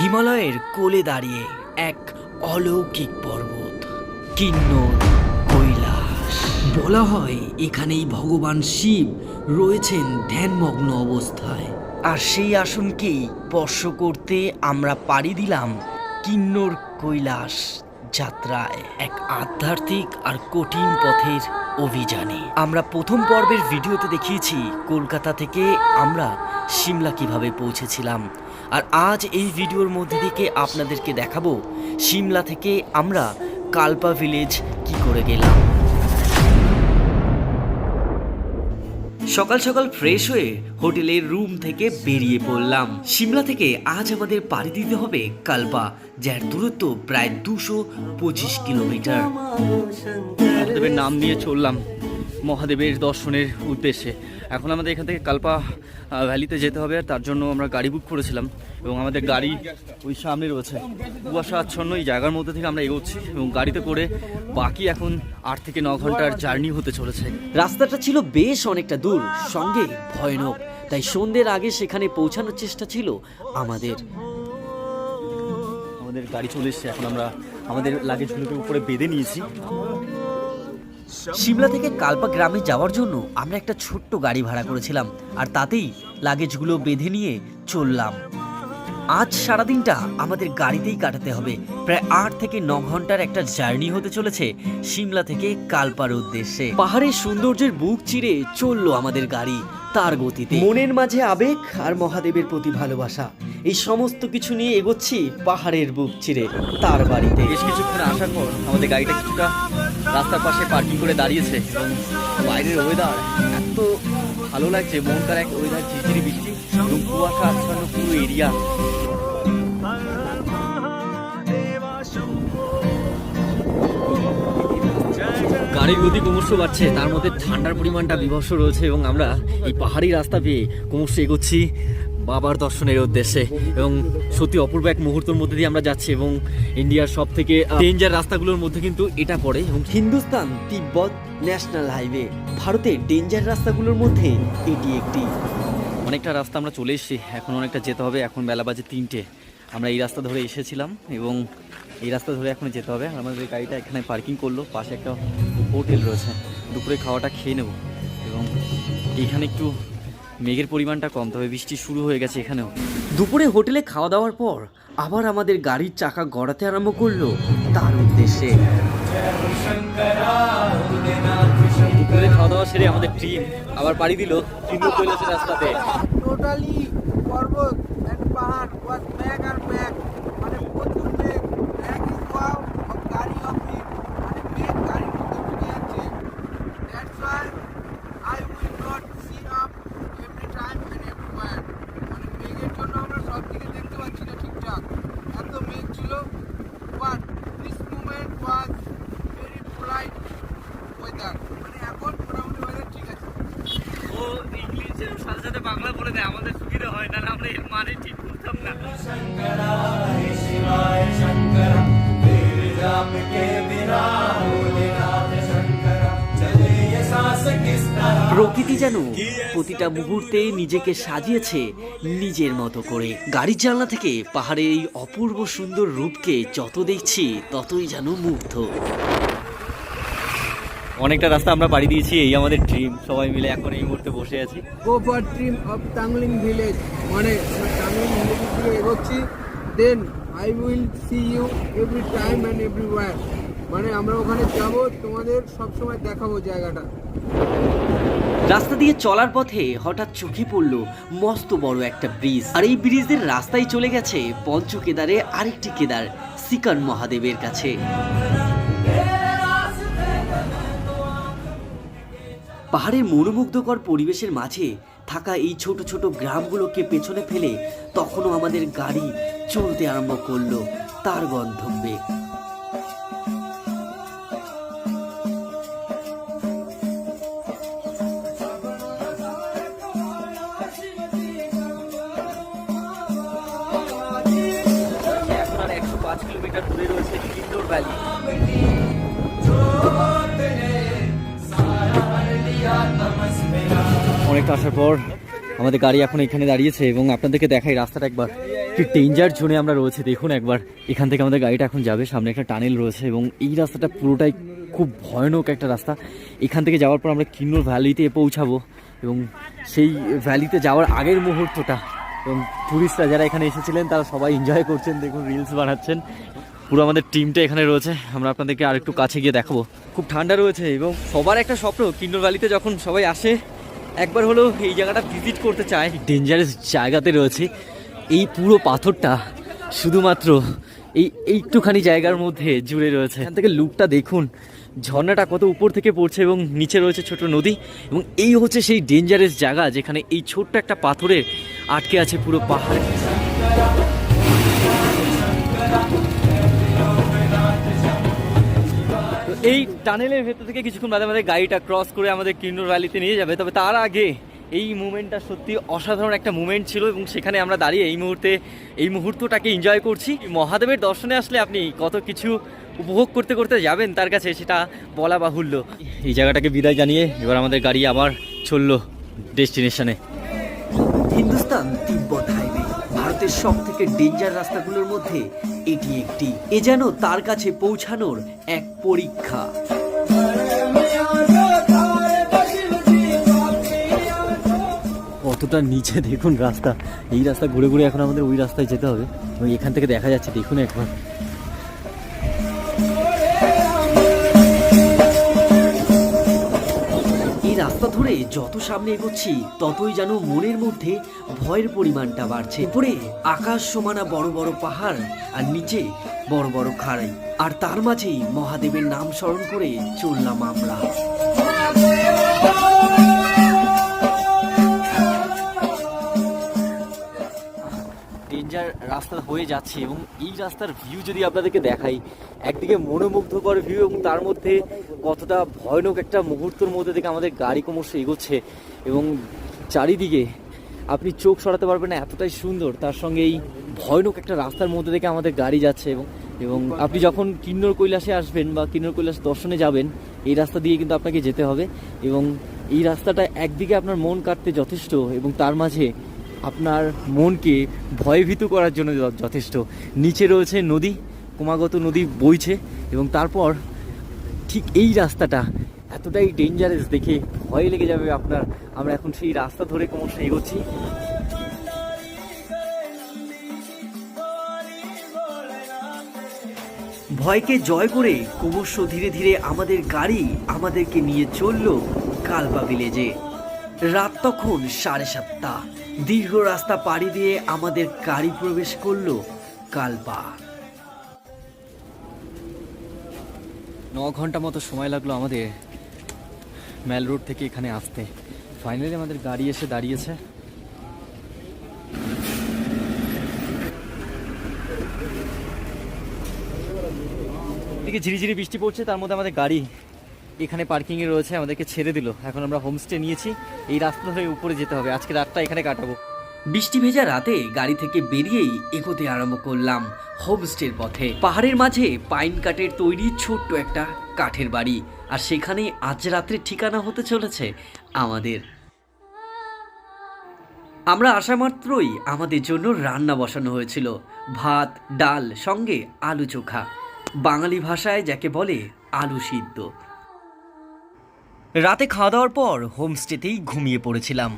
হিমালয়ের কোলে দাঁড়িয়ে এক অলৌকিক পর্বত, কিন্নর কৈলাস। বলা হয় এখানেই ভগবান শিব রয়েছেন ধ্যানমগ্ন অবস্থায়। আর সেই আসনকেই স্পর্শ করতে আমরা পাড়ি দিলাম কিন্নর কৈলাস যাত্রায়। এক আধ্যাত্মিক আর কঠিন পথের অভিযানে। আমরা প্রথম পর্বের ভিডিওতে দেখিয়েছি, কলকাতা থেকে আমরা সিমলা কীভাবে পৌঁছেছিলাম। আর আজ এই ভিডিওর মধ্যে থেকে আপনাদেরকে দেখাবো, সিমলা থেকে আমরা কালপা ভিলেজ কি করে গেলাম। সকাল সকাল ফ্রেশ হয়ে হোটেলের রুম থেকে বেরিয়ে পড়লাম। সিমলা থেকে আজ আমাদের পাড়ি দিতে হবে কালপা যার দূরত্ব প্রায় দুশো পঁচিশ কিলোমিটার। নাম নিয়ে চললাম। মহাদেবের দর্শনের উদ্দেশ্যে। এখন আমাদের এখান থেকে কালপা ভ্যালিতে যেতে হবে, তার জন্য আমরা গাড়ি বুক করেছিলাম এবং আমাদের গাড়ি ওই সামনে রয়েছে। কুয়াশা আচ্ছন্ন এই জায়গার মধ্যে থেকে আমরা এগোচ্ছি এবং গাড়িতে করে বাকি এখন আট থেকে ন ঘণ্টার জার্নি হতে চলেছে। রাস্তাটা ছিল বেশ অনেকটা দূর, সঙ্গে ভয়ানক। তাই সন্ধ্যের আগে সেখানে পৌঁছানোর চেষ্টা ছিল আমাদের। আমাদের গাড়ি চলে এসছে, এখন আমরা আমাদের লাগেজগুলোকে উপরে বেঁধে নিয়েছি। সিমলা থেকে কালপা গ্রামে যাওয়ার জন্য আমরা একটা ছোট্ট গাড়ি ভাড়া করেছিলাম আর তাতেই লাগেজগুলো বেঁধে নিয়ে চললাম। আজ সারাদিনটা আমাদের গাড়িতেই কাটাতে হবে। প্রায় আট থেকে ন ঘণ্টার একটা জার্নি হতে চলেছে সিমলা থেকে কালপার উদ্দেশ্যে। পাহাড়ের সৌন্দর্যের বুক চিরে চলল আমাদের গাড়ি তার গতিতে। মনের মাঝে আবেগ আর মহাদেবের প্রতি ভালোবাসা এই সমস্ত কিছু নিয়ে এগোচ্ছি পাহাড়ের বুক চিরে তার বাড়িতে। বেশ কিছুক্ষণ আসার পর আমাদের গাড়িটা কিছুটা রাস্তার পাশে পার্কিং করে দাঁড়িয়েছে বাইরের ওয়েদার এত ভালো লাগছে। মনকার এক ওয়েদার ঝিঝিরি বৃষ্টি। কুয়াশা আচ্ছন্ন পুরো এরিয়া গাড়ির গতি ক্রমশ বাড়ছে। তার মধ্যে ঠান্ডার পরিমাণটা বিভৎস রয়েছে এবং আমরা এই পাহাড়ি রাস্তা পেয়ে ক্রমশ এগোচ্ছি। বাবার দর্শনের উদ্দেশ্যে এবং সত্যি অপূর্ব এক মুহূর্তের মধ্যে দিয়ে আমরা যাচ্ছি এবং ইন্ডিয়ার সব থেকে ডেঞ্জার রাস্তাগুলোর মধ্যে কিন্তু এটা পড়ে এবং হিন্দুস্তান তিব্বত ন্যাশনাল হাইওয়ে ভারতের ডেঞ্জার রাস্তাগুলোর মধ্যে এটি একটি। অনেকটা রাস্তা আমরা চলে এসেছি, এখন অনেকটা যেতে হবে, এখন বেলা বাজে তিনটে। আমরা এই রাস্তা ধরে এসেছিলাম এবং এই রাস্তা ধরে এখন যেতে হবে। আমাদের গাড়িটা এখানে পার্কিং করল, পাশে একটা হোটেল রয়েছে। দুপুরে খাওয়াটা খেয়ে নেব এবং এখানে একটু মেঘের পরিমাণটা কম, তবে বৃষ্টি শুরু হয়ে গেছে এখানেও। দুপুরে হোটেলে খাওয়া দাওয়ার পর আবার আমাদের গাড়ির চাকা গড়াতে আরম্ভ করল তার উদ্দেশ্যে খাওয়া দাওয়া সেরে আমাদের ট্রিম আবার পাড়ি দিল রাস্তাতে। টোটালি পর্বত পাহাড় আর প্রকৃতি যেন প্রতিটা মুহূর্তে নিজেকে সাজিয়েছে নিজের মতো করে। গাড়ির জানলা থেকে পাহাড়ের এই অপূর্ব সুন্দর রূপকে যত দেখছি ততই যেন মুগ্ধ। অনেকটা রাস্তা আমরা পাড়ি দিয়েছি এই আমাদের ট্রিম সবাই মিলে এখন এই মুহূর্তে বসে আছি। Go for trip of Tangling village মানে আমরা টাংলিং ভিলেজের দিকে এগোচ্ছি। Then I will see you every time and everywhere মানে আমরা ওখানে যাব তোমাদের সব সময় দেখাবো জায়গাটা। রাস্তা দিয়ে চলার পথে হঠাৎ চোখে পড়ল মস্ত বড় একটা ব্রিজ। আর এই ব্রিজের রাস্তায় চলে গেছে পঞ্চ কেদারে আরেকটি কেদার, সিকান মহাদেবের কাছে। পাহাড়ের মনোমুগ্ধকর পরিবেশের মাঝে থাকা এই ছোট ছোট গ্রামগুলোকে পেছনে ফেলে তখনও আমাদের গাড়ি চলতে আরম্ভ করল তার গন্তব্যে। পাঁচ কিলোমিটার দূরে রয়েছে কিন্ডোর ভ্যালি। অনেকটা আসার পর আমাদের গাড়ি এখন এখানে দাঁড়িয়েছে এবং আপনাদেরকে দেখাই রাস্তাটা একবার। কি ডেঞ্জার জোনে আমরা রয়েছে, দেখুন একবার। এখান থেকে আমাদের গাড়িটা এখন যাবে, সামনে একটা টানেল রয়েছে এবং এই রাস্তাটা পুরোটাই খুব ভয়ানক একটা রাস্তা। এখান থেকে যাওয়ার পর আমরা কিন্নর ভ্যালিতে পৌঁছাবো এবং সেই ভ্যালিতে যাওয়ার আগের মুহূর্তটা এবং টুরিস্টরা যারা এখানে এসেছিলেন, তারা সবাই এনজয় করছেন। দেখুন রিলস বানাচ্ছেন। পুরো আমাদের টিমটা এখানে রয়েছে। আমরা আপনাদেরকে আর একটু কাছে গিয়ে দেখাবো। খুব ঠান্ডা রয়েছে এবং সবার একটা স্বপ্ন কিন্নর ভ্যালিতে যখন সবাই আসে, একবার হলেও এই জায়গাটা ভিজিট করতে চায়। ডেঞ্জারাস জায়গাতে রয়েছে। এই পুরো পাথরটা শুধুমাত্র এই এইটুখানি জায়গার মধ্যে জুড়ে রয়েছে। এখান থেকে লুকটা দেখুন, ঝর্ণাটা কত উপর থেকে পড়ছে এবং নিচে রয়েছে ছোট নদী। এবং এই হচ্ছে সেই ডেঞ্জারাস জায়গা, যেখানে এই ছোট্ট একটা পাথরের আটকে আছে পুরো পাহাড়। এই টানেলের ভেতর থেকে কিছুক্ষণ বাদে আমাদের গাড়িটা ক্রস করে আমাদের কিন্নর ভ্যালিতে নিয়ে যাবে। তবে তার আগে এই মুমেন্টটা সত্যি অসাধারণ একটা মুমেন্ট ছিল এবং সেখানে আমরা দাঁড়িয়ে এই মুহূর্তে, এই মুহূর্তটাকে এনজয় করছি। মহাদেবের দর্শনে আসলে আপনি কত কিছু উপভোগ করতে করতে যাবেন তার কাছে সেটা বলা বাহুল্য। এই জায়গাটাকে বিদায় জানিয়ে এবার আমাদের গাড়ি আবার চলল ডেস্টিনেশনে হিন্দুস্তান তিব্বত হাইওয়ে, ভারতের সব থেকে ডেঞ্জার রাস্তাগুলোর মধ্যে এটি একটি। এ যেন তার কাছে পৌঁছানোর এক পরীক্ষা। কতটা নিচে দেখুন রাস্তা। এই রাস্তা ঘুরে ঘুরে এখন আমাদের ওই রাস্তায় যেতে হবে। এবং এখান থেকে দেখা যাচ্ছে, দেখুন একবার। রাস্তা ধরে যত সামনে এগোচ্ছি, ততই যেন মনের মধ্যে ভয়ের পরিমাণটা বাড়ছে। উপরে আকাশ সমানা বড় বড় পাহাড়, আর নিচে বড় বড় খাড়াই। আর তার মাঝেই মহাদেবের নাম স্মরণ করে চললাম আমরা। ডেঞ্জার রাস্তা হয়ে যাচ্ছে এবং এই রাস্তার ভিউ যদি আপনাদেরকে দেখাই, একদিকে মনোমুগ্ধকর ভিউ এবং তার মধ্যে কতটা ভয়ানক একটা মুহূর্তের মধ্যে থেকে আমাদের গাড়ি ক্রমশ এগোচ্ছে এবং চারিদিকে আপনি চোখ সরাতে পারবেন না, এতটাই সুন্দর। তার সঙ্গে এই ভয়ানক একটা রাস্তার মধ্যে থেকে আমাদের গাড়ি যাচ্ছে এবং এবং আপনি যখন কিন্নর কৈলাসে আসবেন বা কিন্নর কৈলাস দর্শনে যাবেন, এই রাস্তা দিয়ে কিন্তু আপনাকে যেতে হবে এবং এই রাস্তাটা একদিকে আপনার মন কাটতে যথেষ্ট এবং তার মাঝে আপনার মনকে ভয়ভীত করার জন্য যথেষ্ট। নিচে রয়েছে নদী, ক্রমাগত নদী বইছে এবং তারপর ঠিক এই রাস্তাটা এতটাই ডেঞ্জারাস দেখে ভয় লেগে যাবে আপনার। আমরা এখন সেই রাস্তা ধরে ক্রমশ এগোচ্ছি। ভয়কে জয় করে ক্রমশ ধীরে ধীরে আমাদের গাড়ি আমাদেরকে নিয়ে চলল কালপা ভিলেজে রাত তখন সাড়ে সাতটা। দীর্ঘ রাস্তা পাড়ি দিয়ে আমাদের গাড়ি প্রবেশ করল কালপা ন ঘণ্টা মতো সময় লাগল আমাদের ম্যাল রোড থেকে এখানে আসতে। ফাইনালি আমাদের গাড়ি এসে দাঁড়িয়েছে। ঝিরিঝিরি বৃষ্টি পড়ছে, তার মধ্যে আমাদের গাড়ি এখানে পার্কিংয়ে রয়েছে, আমাদেরকে ছেড়ে দিল। এখন আমরা হোমস্টে নিয়েছি, এই রাস্তা ধরে উপরে যেতে হবে। আজকে রাতটা এখানে কাটাবো। বৃষ্টি ভেজা রাতে গাড়ি থেকে বেরিয়েই এগোতে আরম্ভ করলাম হোমস্টের পথে। পাহাড়ের মাঝে পাইন কাঠের তৈরি ছোট্ট একটা কাঠের বাড়ি। আর সেখানে আজ রাত্রে ঠিকানা হতে চলেছে আমাদের। আমরা আসা মাত্রই আমাদের জন্য রান্না বসানো হয়েছিল। ভাত, ডাল, সঙ্গে আলু চোখা। বাঙালি ভাষায় যাকে বলে আলু সিদ্ধ। রাতে খাওয়া দাওয়ার পর হোমস্টেতেই ঘুমিয়ে পড়েছিলাম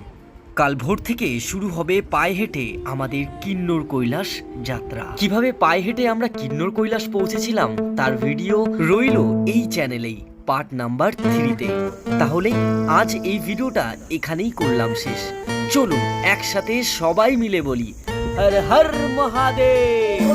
কাল ভোর থেকে শুরু হবে পায়ে হেঁটে আমাদের কিন্নর কৈলাস যাত্রা কীভাবে পায়ে হেঁটে আমরা কিন্নর কৈলাস পৌঁছেছিলাম তার ভিডিও রইল এই চ্যানেলেই পার্ট নাম্বার থ্রিতে তাহলে আজ এই ভিডিওটা এখানেই করলাম শেষ চলুন একসাথে সবাই মিলে বলি হর হর মহাদেব